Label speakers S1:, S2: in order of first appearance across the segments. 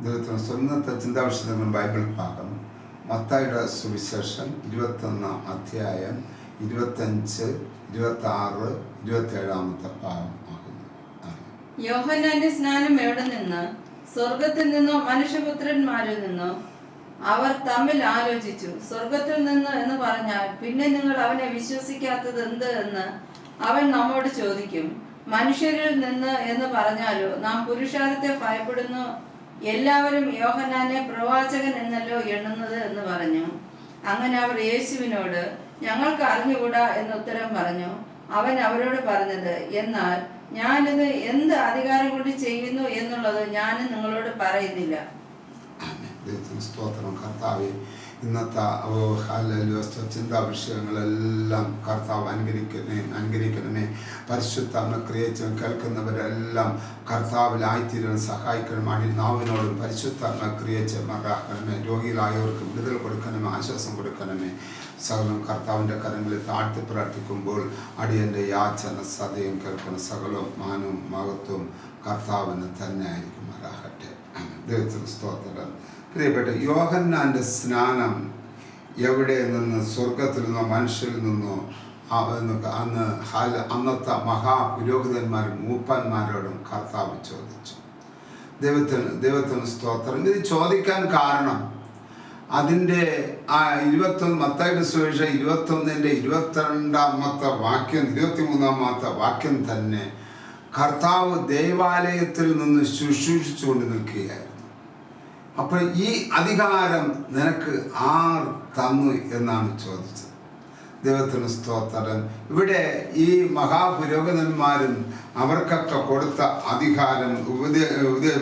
S1: ദൈവത്തിന് ഇന്നത്തെ ചിന്താവിഷയങ്ങൾ ബൈബിൾ ഭാഗം. മത്തായുടെ സുവിശേഷം ഇരുപത്തൊന്നാം അധ്യായം ഇരുപത്തഞ്ച് ഇരുപത്തി ആറ് ഇരുപത്തി ഏഴാമത്തെ ഭാഗം ആകുന്നു. ആണ്.
S2: യോഹന്നാന്റെ സ്നാനം എവിടെ നിന്ന്? സ്വർഗത്തിൽ നിന്നോ മനുഷ്യപുത്രന്മാരിൽ നിന്നോ? അവർ തമ്മിൽ ആലോചിച്ചു. സ്വർഗത്തിൽ നിന്ന് എന്ന് പറഞ്ഞാൽ പിന്നെ നിങ്ങൾ അവനെ വിശ്വസിക്കാത്തത് എന്ത് എന്ന് അവൻ നമ്മോട് ചോദിക്കും. മനുഷ്യരിൽ നിന്ന് എന്ന് പറഞ്ഞാലോ? നാം പുരുഷാരത്തെ ഭയപ്പെടുന്നു എല്ലാവരും യോഹനാനെ പ്രവാചകൻ എന്നല്ലോ എണ്ണുന്നത് എന്ന് പറഞ്ഞു. അങ്ങനെ അവർ യേശുവിനോട് ഞങ്ങൾക്ക് അറിഞ്ഞുകൂടാ എന്ന് ഉത്തരം പറഞ്ഞു. അവൻ അവരോട് പറഞ്ഞത് എന്നാൽ ഞാനിത് എന്ത് അധികാരം കൊണ്ട് ചെയ്യുന്നു എന്നുള്ളത് ഞാനും നിങ്ങളോട് പറയുന്നില്ല.
S1: സ്തോത്രം. കർത്താവെ ഇന്നത്തെ ഓ, ഹല്ലേലൂയ, സ്ത- ചിന്താ വിഷയങ്ങളെല്ലാം കർത്താവ് അനുകരിക്കണേ അനുകരിക്കണമേ. പരിശുദ്ധ ക്രിയച്ച് കേൾക്കുന്നവരെല്ലാം കർത്താവിലായിത്തീരാൻ സഹായിക്കണം അടി നാവിനോടും പരിശുദ്ധ ക്രിയച്ച് മറാക്കണമേ. രോഗികളായവർക്ക് വിടുതൽ കൊടുക്കണമേ ആശ്വാസം കൊടുക്കണമേ. സകലം കർത്താവിന്റെ കരങ്ങളിൽ താഴ്ത്തി പ്രാർത്ഥിക്കുമ്പോൾ അടിയന്റെ യാചന സദയം കേൾക്കണം. സകലവും മാനവും മഹത്വവും കർത്താവിന് തന്നെ ആയിരിക്കും. മറാകട്ടെ. ദൈവത്തിന് സ്തോത്രം. പ്രിയപ്പെട്ട യോഹന്നാന്റെ സ്നാനം എവിടെ നിന്ന് സ്വർഗത്തിൽ നിന്നോ മനുഷ്യരിൽ നിന്നോ എന്നൊക്കെ അന്ന് ഹാല അന്നത്തെ മഹാപുരോഹിതന്മാരും മൂപ്പന്മാരോടും കർത്താവ് ചോദിച്ചു. ദൈവത്തിന് ദൈവത്തിന് സ്തോത്രം. ഇത് ചോദിക്കാൻ കാരണം അതിന്റെ ആ ഇരുപത്തൊന്ന് മത്തായിട്ട് സുവിശേഷം ഇരുപത്തൊന്നിന്റെ ഇരുപത്തിരണ്ടാമത്തെ വാക്യം ഇരുപത്തി മൂന്നാമത്തെ വാക്യം തന്നെ കർത്താവ് ദേവാലയത്തിൽ നിന്ന് ശുശ്രൂഷിച്ചുകൊണ്ട് നിൽക്കുകയായിരുന്നു. അപ്പോൾ ഈ അധികാരം നിനക്ക് ആർ തന്നു എന്നാണ് ചോദിച്ചത്. ദൈവത്തിന് സ്തോത്രം. ഇവിടെ ഈ മഹാപുരോഹിതന്മാരും അവർക്കൊക്കെ കൊടുത്ത അധികാരം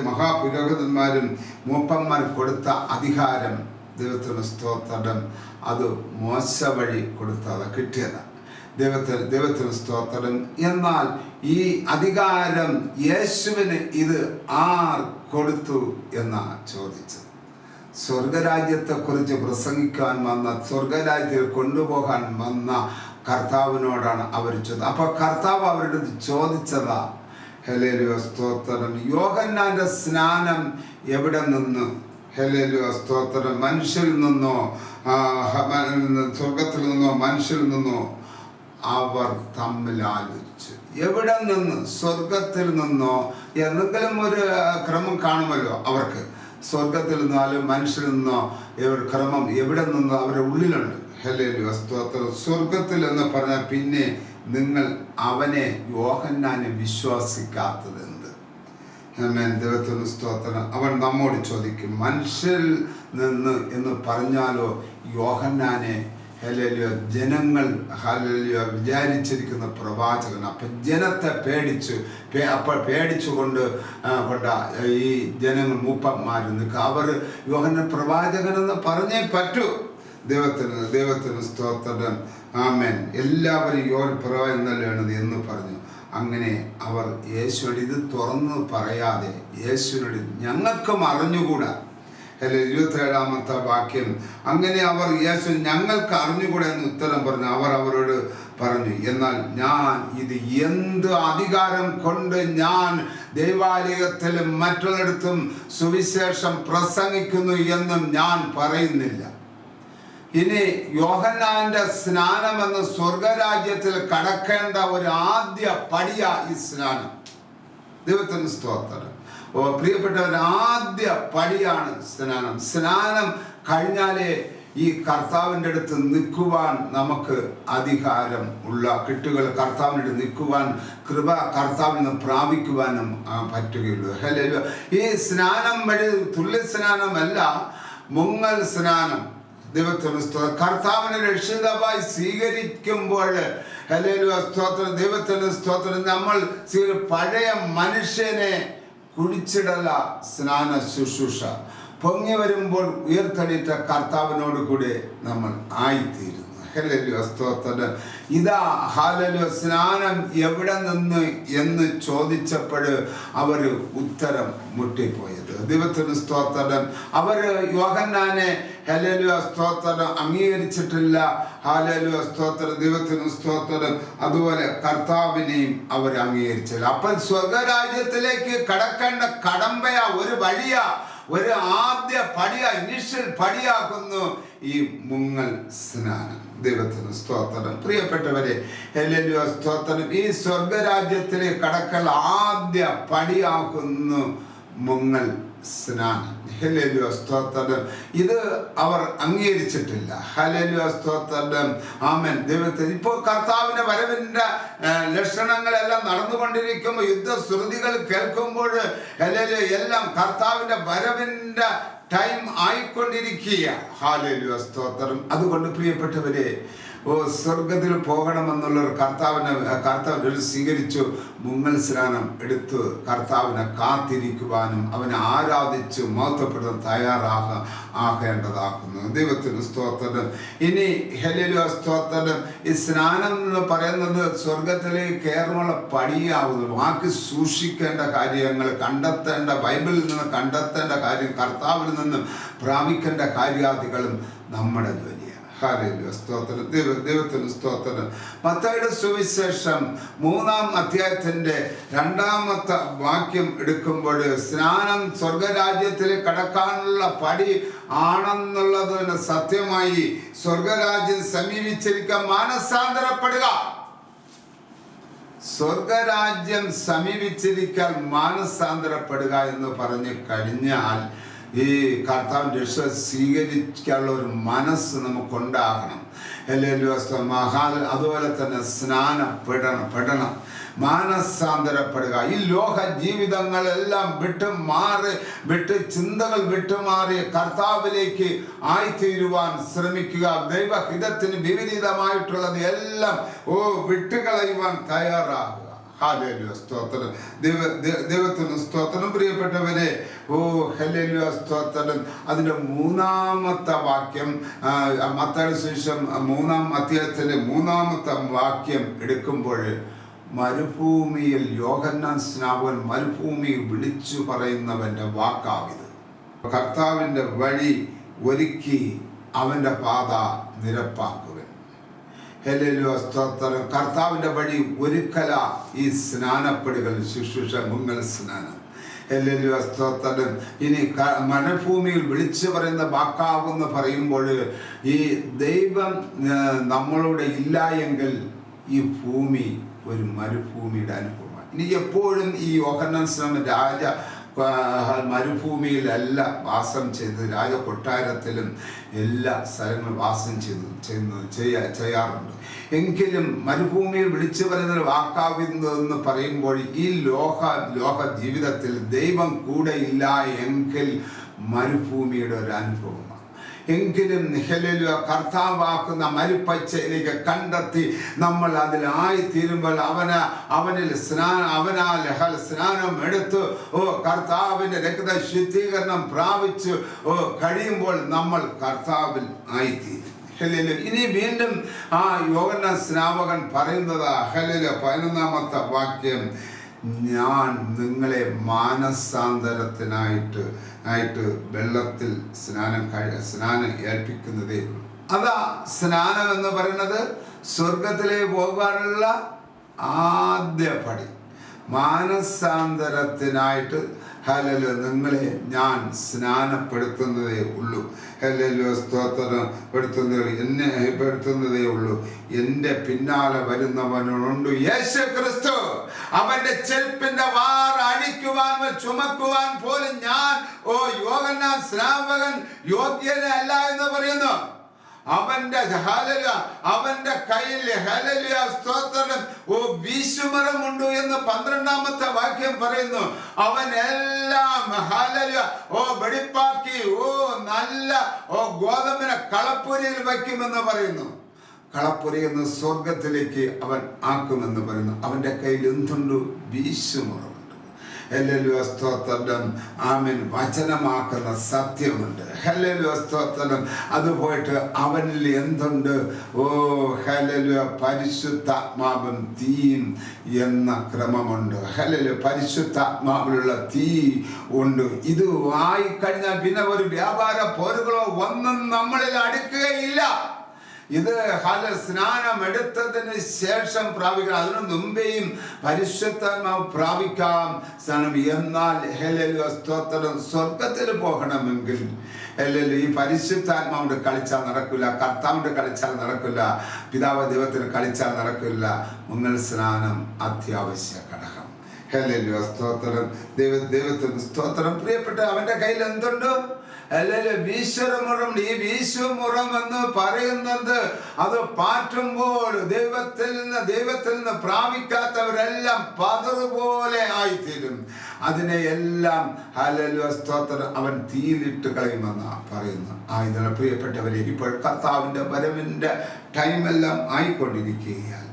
S1: മഹാപുരോഹിതന്മാരും മൂപ്പന്മാർ കൊടുത്ത അധികാരം ദൈവത്തിന് സ്തോത്രം. അത് മോശ വഴി കൊടുത്തത് കിട്ടിയതാണ് ദൈവത്തിന് ദൈവത്തിന് സ്തോത്രം. എന്നാൽ ഈ അധികാരം യേശുവിന് ഇത് ആർ കൊടുത്തു എന്നാണ് ചോദിച്ചത്. സ്വർഗരാജ്യത്തെക്കുറിച്ച് പ്രസംഗിക്കാൻ വന്ന സ്വർഗരാജ്യത്തിൽ കൊണ്ടുപോകാൻ വന്ന കർത്താവിനോടാണ് അവർ ചോദിച്ചത്. അപ്പൊ കർത്താവ് അവരുടെ ചോദിച്ചതാ ഹെലേലിയോ സ്തോത്രം. യോഹന്നാന്റെ സ്നാനം എവിടെ നിന്ന്? ഹെലേലിയോ സ്തോത്രം. മനുഷ്യരിൽ നിന്നോ സ്വർഗത്തിൽ നിന്നോ മനുഷ്യരിൽ നിന്നോ അവർ തമ്മിൽ ആലോചിച്ചു. എവിടെ നിന്ന്? സ്വർഗത്തിൽ നിന്നോ? എന്തെങ്കിലും ഒരു ക്രമം കാണുമല്ലോ അവർക്ക്. സ്വർഗത്തിൽ നിന്നാലും മനുഷ്യരിൽ നിന്നോ ക്രമം എവിടെ നിന്നോ അവരുടെ ഉള്ളിലുണ്ട്. ഹെലേലു സ്വർഗത്തിൽ എന്ന് പറഞ്ഞാൽ പിന്നെ നിങ്ങൾ അവനെ യോഹന്നാനെ വിശ്വസിക്കാത്തതെന്ത് എന്ത്? ദൈവത്തിന് സ്തോത്രം. അവൻ നമ്മോട് ചോദിക്കും മനുഷ്യരിൽ നിന്ന് എന്ന് പറഞ്ഞാലോ യോഹന്നാനെ ഹല്ലേലൂയ. ജനങ്ങൾ ഹല്ലേലൂയ വിചാരിച്ചിരിക്കുന്ന പ്രവാചകൻ. അപ്പം ജനത്തെ പേടിച്ച് പേ അപ്പോൾ പേടിച്ചുകൊണ്ട് കൊണ്ട ഈ ജനങ്ങൾ മൂപ്പന്മാർ നിൽക്കുക. അവർ പ്രവാചകൻ എന്ന് പറഞ്ഞേ പറ്റൂ. ദൈവത്തിന് ദൈവത്തിന് സ്തോത്രം. ആമേൻ. എല്ലാവരും യോൻ തന്നെയാണ് എന്ന് പറഞ്ഞു. അങ്ങനെ അവർ യേശുവിനോട് ഇത് തുറന്ന് പറയാതെ യേശുവിനോട് ഞങ്ങൾക്കും അറിഞ്ഞുകൂടാ. അല്ലെ ഇരുപത്തേഴാമത്തെ വാക്യം. അങ്ങനെ അവർ യേശു ഞങ്ങൾക്ക് അറിഞ്ഞുകൂടെ എന്ന് ഉത്തരം പറഞ്ഞു. അവർ അവരോട് പറഞ്ഞു എന്നാൽ ഞാൻ ഇത് എന്ത് അധികാരം കൊണ്ട് ഞാൻ ദൈവാലയത്തിലും മറ്റുള്ളിടത്തും സുവിശേഷം പ്രസംഗിക്കുന്നു എന്നും ഞാൻ പറയുന്നില്ല. ഇനി യോഹന്നാന്റെ എന്ന സ്വർഗരാജ്യത്തിൽ കടക്കേണ്ട ഒരു ആദ്യ പടിയ ഈ സ്നാനം. ദൈവത്തിന് സ്തോത്രം. ഓ പ്രിയപ്പെട്ടവർ ആദ്യ പടിയാണ് സ്നാനം. സ്നാനം കഴിഞ്ഞാലേ ഈ കർത്താവിന്റെ അടുത്ത് നിൽക്കുവാൻ നമുക്ക് അധികാരം ഉള്ള കിട്ടുകൾ കർത്താവിന്റെ അടുത്ത് നിൽക്കുവാൻ കൃപ കർത്താവിൽ നിന്ന് പ്രാപിക്കുവാനും പറ്റുകയുള്ളൂ. ഹല്ലേലൂയ. ഈ സ്നാനം വഴി തുല്യ സ്നാനമല്ല മുങ്ങൽ സ്നാനം. ദൈവത്തിന് സ്തോത്രം. കർത്താവിനെ രക്ഷിതാവായി സ്വീകരിക്കുമ്പോൾ ഹല്ലേലൂയ സ്തോത്രം. ദൈവത്തിന് സ്തോത്രം. നമ്മൾ പഴയ മനുഷ്യനെ കുടിച്ചിടല സ്നാന ശുശ്രൂഷ. പൊങ്ങി വരുമ്പോൾ ഉയർത്തെണീറ്റ കർത്താവിനോട് കൂടെ നമ്മൾ ഹല്ലേലൂയ ഇതാ ഹാലലു സ്നാനം എവിടെ നിന്ന് എന്ന് ചോദിച്ചപ്പോൾ അവർ ഉത്തരം മുട്ടിപ്പോയത്. ദൈവത്തിന് സ്തോത്രം. അവർ യോഹന്നാനെ ഹലലു സ്തോത്രം. അംഗീകരിച്ചിട്ടില്ല. ഹാലലു സ്തോത്രം. ദൈവത്തിന് സ്തോത്രം. അതുപോലെ കർത്താവിനെയും അവർ അംഗീകരിച്ചില്ല. അപ്പം സ്വർഗരാജ്യത്തിലേക്ക് കടക്കേണ്ട കടമ്പയാ ഒരു വഴിയാ. ഒരു ആദ്യ പടിയ ഇനിഷ്യൽ പടിയാക്കുന്നു ഈ മുങ്ങൽ സ്നാനം. ദൈവത്തിന് സ്തോത്രം. പ്രിയപ്പെട്ടവരെ എല്ലാ സ്തോത്രം. ഈ സ്വർഗരാജ്യത്തിലെ കടക്കൽ ആദ്യ പടിയാക്കുന്നു മുങ്ങൽ സ്നാനം. സ്തോത്രം ഇത് അവർ അംഗീകരിച്ചിട്ടില്ല. ഹല്ലേലൂയ സ്തോത്രം ആമൻ. ദൈവത്തെ ഇപ്പോൾ കർത്താവിന്റെ വരവിന്റെ ലക്ഷണങ്ങളെല്ലാം നടന്നുകൊണ്ടിരിക്കുമ്പോൾ യുദ്ധശ്രുതികൾ കേൾക്കുമ്പോൾ ഹല്ലേലൂയ എല്ലാം കർത്താവിന്റെ വരവിന്റെ ടൈം ആയിക്കൊണ്ടിരിക്കുക സ്തോത്രം അതുകൊണ്ട് പ്രിയപ്പെട്ടവരെ ഓ സ്വർഗത്തിൽ പോകണമെന്നുള്ള കർത്താവിനെ കർത്താവ് സ്വീകരിച്ചു. മുങ്ങൽ സ്നാനം എടുത്ത് കർത്താവിനെ കാത്തിരിക്കുവാനും അവനെ ആരാധിച്ച് മഹത്വപ്പെടാൻ തയ്യാറാക ആകേണ്ടതാക്കുന്നു. ദൈവത്തിന് സ്തോത്രം. ഇനി ഹെലിലോ സ്തോത്രം. ഈ സ്നാനം എന്ന് പറയുന്നത് സ്വർഗത്തിലെ കയറുമുള്ള പടിയാവുന്നു. വാക്ക് സൂക്ഷിക്കേണ്ട കാര്യങ്ങൾ കണ്ടെത്തേണ്ട ബൈബിളിൽ നിന്ന് കണ്ടെത്തേണ്ട കാര്യം കർത്താവിൽ നിന്ന് പ്രാപിക്കേണ്ട കാര്യാദികളും നമ്മുടെ സ്തോത്രം. ദൈവ ദൈവത്തിന് സ്തോത്രം. മത്തായിയുടെ സുവിശേഷം മൂന്നാം അധ്യായത്തിന്റെ രണ്ടാമത്തെ വാക്യം എടുക്കുമ്പോൾ സ്നാനം സ്വർഗരാജ്യത്തിൽ കടക്കാനുള്ള പടി ആണെന്നുള്ളതിന് സത്യമായി സ്വർഗരാജ്യം സമീപിച്ചിരിക്കാൻ മാനസാന്തരപ്പെടുക. സ്വർഗരാജ്യം സമീപിച്ചിരിക്കാൻ മാനസാന്തരപ്പെടുക എന്ന് പറഞ്ഞു കഴിഞ്ഞാൽ ഈ കർത്താവിന്റെ രക്ഷ സ്വീകരിക്കാനുള്ള ഒരു മനസ്സ് നമുക്കുണ്ടാകണം. അല്ലെങ്കിൽ മഹാ അതുപോലെ തന്നെ സ്നാനപ്പെടണം പെടണം മാനസാന്തരപ്പെടുക. ഈ ലോക ജീവിതങ്ങളെല്ലാം വിട്ട് മാറി വിട്ട് ചിന്തകൾ വിട്ടുമാറി കർത്താവിലേക്ക് ആയിത്തീരുവാൻ ശ്രമിക്കുക. ദൈവഹിതത്തിന് വിപരീതമായിട്ടുള്ളത് എല്ലാം ഓ വിട്ടുകളയുവാൻ തയ്യാറാകുക. സ്തോത്രം. ദൈവത്തിന് സ്തോത്രം. പ്രിയപ്പെട്ടവരെ ഓ ഹലേലുയ സ്തോത്രം. അതിന്റെ മൂന്നാമത്തെ വാക്യം മത്താടി ശേഷം മൂന്നാം അധ്യായത്തിന്റെ മൂന്നാമത്തെ വാക്യം എടുക്കുമ്പോൾ മരുഭൂമിയിൽ യോഹന്നാൻ സ്നാപകൻ മരുഭൂമിയിൽ വിളിച്ചു പറയുന്നവന്റെ വാക്കാവിത്. കർത്താവിന്റെ വഴി ഒരുക്കി അവന്റെ പാത നിരപ്പാക്കുവൻ. സ്തോത്രം കർത്താവിന്റെ വഴി ഒരുക്കല ഈ സ്നാനപ്പെടുകൾ ശുശ്രൂഷ മുങ്ങൽ സ്നാനം. എല്ലോ സ്തോത്രം. ഇനി മനഭൂമിയിൽ വിളിച്ചു പറയുന്ന വാക്കാവെന്ന് പറയുമ്പോൾ ഈ ദൈവം നമ്മളോട് ഇല്ല എങ്കിൽ ഈ ഭൂമി ഒരു മരുഭൂമിയുടെ അനുഭവമാണ്. ഇനി എപ്പോഴും ഈ യോഹന്നാൻ സ്നാമൻ രാജ മരുഭൂമിയിലല്ല വാസം ചെയ്ത് രാജ കൊട്ടാരത്തിലും എല്ലാ സ്ഥലങ്ങളും വാസം ചെയ്തു ചെയ്യുന്നത് ചെയ്യാ ചെയ്യാറുണ്ട്. എങ്കിലും മരുഭൂമിയിൽ വിളിച്ചു പറയുന്ന വാക്കാവുന്നതെന്ന് പറയുമ്പോൾ ഈ ലോക ലോക ജീവിതത്തിൽ ദൈവം കൂടെ ഇല്ല എങ്കിൽ മരുഭൂമിയുടെ ഒരു അനുഭവമാണ്. എങ്കിലും ഹെലലു കർത്താവാക്കുന്ന മരുപ്പച്ചയിലേക്ക് കണ്ടെത്തി നമ്മൾ അതിലായി തീരുമ്പോൾ അവന് അവനിൽ സ്നാനം അവനാൽ സ്നാനം എടുത്ത്. ഓ കർത്താവിന്റെ രക്ത ശുദ്ധീകരണം പ്രാപിച്ച്. ഓ കഴിയുമ്പോൾ നമ്മൾ കർത്താവിൽ ആയിത്തീരും. ഇനി വീണ്ടും ആ യോഗന സ്നാപകൻ പറയുന്നത് അഹലിൽ പതിനൊന്നാമത്തെ വാക്യം ഞാൻ നിങ്ങളെ മാനസാന്തരത്തിനായിട്ട് ആയിട്ട് വെള്ളത്തിൽ സ്നാനം സ്നാനം ഏൽപ്പിക്കുന്നതേ ഉള്ളൂ. അതാ സ്നാനം എന്ന് പറയുന്നത് സ്വർഗത്തിലേക്ക് പോകാനുള്ള ആദ്യ പടി. മാനസാന്തരത്തിനായിട്ട് ഹലലോ നിങ്ങളെ ഞാൻ സ്നാനപ്പെടുത്തുന്നതേ ഉള്ളൂ. ഹലലു സ്തോത്രം പെടുത്തുന്ന എന്നെ പെടുത്തുന്നതേ ഉള്ളൂ. എന്റെ പിന്നാലെ വരുന്നവനുണ്ട് യേശു ക്രിസ്തു അവന്റെ ചെൽപ്പിന്റെ വാർ അടിക്കുവാൻ ചുമക്കുവാൻ പോലും ഞാൻ ഓ യോഗന്നാൻ സ്നാപകൻ യോഗ്യനല്ല എന്ന് പറയുന്നു. അവന്റെ ഹലല അവന്റെ കയ്യിൽ ഹലലിയ സ്തോത്രം ഓ വീശുമരമുണ്ട് എന്ന് പന്ത്രണ്ടാമത്തെ വാക്യം പറയുന്നു. അവൻ എല്ലാം ഹലലിയ ഓ വെടിപ്പാക്കി ഓ നല്ല ഓ ഗോതമ്പിനെ കളപ്പുരയിൽ വയ്ക്കുമെന്ന് പറയുന്നു. കളപ്പുര എന്ന സ്വർഗത്തിലേക്ക് അവൻ ആക്കുമെന്ന് പറയുന്നു. അവന്റെ കയ്യിൽ എന്തുണ്ട്? വീശുമുറമുണ്ട് ഹെല്ലലു സ്തോത്രം. ആമൻ. വചനമാക്കുന്ന സത്യമുണ്ട്. ഹെല്ലലു സ്തോത്രം. അത് പോയിട്ട് അവനിൽ എന്തുണ്ട്? ഓ ഹെല്ലലു പരിശുദ്ധാത്മാവും തീയും എന്ന ക്രമമുണ്ട്. ഹെലലു പരിശുദ്ധാത്മാവിലുള്ള തീ ഉണ്ട്. ഇത് വായിക്കഴിഞ്ഞാൽ കഴിഞ്ഞാൽ പിന്നെ ഒരു വ്യാപാര പോരുകളോ ഒന്നും നമ്മളിൽ അടുക്കുകയില്ല. ഇത് ഹല സ്നാനം എടുത്തതിന് ശേഷം പ്രാപിക്കണം. അതിനു മുമ്പേയും പരിശുദ്ധാത്മാവ് പ്രാപിക്കാം. സ്നാനം എന്നാൽ ഹെലലു സ്തോത്രം സ്വർഗത്തിൽ പോകണമെങ്കിൽ ഹെലലു ഈ പരിശുദ്ധാത്മാവിന്റെ കളിച്ചാൽ നടക്കില്ല. കർത്താവിന്റെ കളിച്ചാൽ നടക്കില്ല. പിതാവ് ദൈവത്തിന് കളിച്ചാൽ നടക്കില്ല. മുങ്ങൽ സ്നാനം അത്യാവശ്യ ഘടകം. ഹെലലു സ്തോത്രം. ദൈവ ദൈവത്തിന് സ്തോത്രം. പ്രിയപ്പെട്ട അവന്റെ കയ്യിൽ എന്തുണ്ട്? അല്ലല്ലോ വീശ്വരമുറം ഈ വീശ്വമുറം എന്ന് പറയുന്നത് അത് പാറ്റുമ്പോൾ ദൈവത്തിൽ നിന്ന് ദൈവത്തിൽ നിന്ന് പ്രാപിക്കാത്തവരെല്ലാം പതറുപോലെ ആയിത്തീരും. അതിനെ എല്ലാം ഹലലു സ്തോത്രം അവൻ തീയിലിട്ട് കളയുമെന്ന പറയുന്നു ആയതിനാൽ പ്രിയപ്പെട്ടവരെ ഇപ്പോൾ കർത്താവിന്റെ വരവിന്റെ ടൈമെല്ലാം ആയിക്കൊണ്ടിരിക്കുകയാണ്.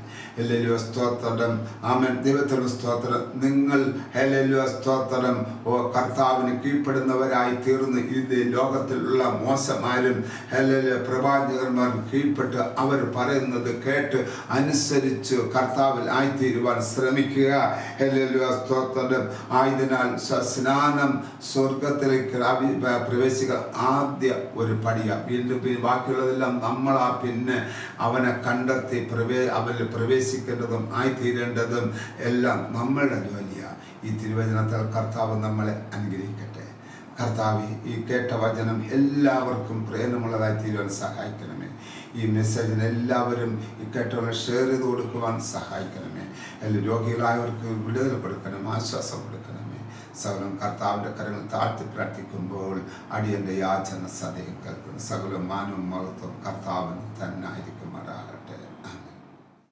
S1: സ്തോത്രം. ആമൻ. ദൈവത്തിന് സ്തോത്രം. നിങ്ങൾ ഹല്ലേലൂയ സ്തോത്രം. ഓ കർത്താവിന് കീഴ്പ്പെടുന്നവരായി തീർന്ന് ഇത് ലോകത്തിലുള്ള മോശമാരും ഹല്ലേലൂയ പ്രവാചകന്മാരും കീഴ്പ്പെട്ട് അവർ പറയുന്നത് കേട്ട് അനുസരിച്ച് കർത്താവിൽ ആയിത്തീരുവാൻ ശ്രമിക്കുക. ഹല്ലേലൂയ സ്തോത്രം. ആയതിനാൽ സ്നാനം സ്വർഗത്തിലേക്ക് പ്രവേശിക്കുക ആദ്യ ഒരു പടിയാണ് വീണ്ടും ബാക്കിയുള്ളതെല്ലാം നമ്മളാ പിന്നെ അവനെ കണ്ടെത്തി പ്രവേ അവനിൽ പ്രവേശിക്കേണ്ടതും ആയിത്തീരേണ്ടതും എല്ലാം നമ്മളുടെ ജോലിയാണ് ഈ തിരുവചനത്താൽ കർത്താവ് നമ്മളെ അനുഗ്രഹിക്കട്ടെ. കർത്താവ് ഈ കേട്ട വചനം എല്ലാവർക്കും പ്രേരണമുള്ളതായി തീരുവാൻ സഹായിക്കണമേ. ഈ മെസ്സേജിന് എല്ലാവരും ഈ കേട്ടവരെ ഷെയർ ചെയ്ത് കൊടുക്കുവാൻ സഹായിക്കണമേ. എല്ലാ രോഗികളായവർക്ക് വിടുതൽ കൊടുക്കണം ആശ്വാസം കൊടുക്കണമേ. സകലം കർത്താവിന്റെ കരങ്ങൾ താഴ്ത്തി പ്രാർത്ഥിക്കുമ്പോൾ അടിയന്റെ യാചന സദയം കേൾക്കുന്നു. സകലം മാനവും മഹത്വം കർത്താവിന് തന്നെ ആയിരിക്കുമാറാകട്ടെ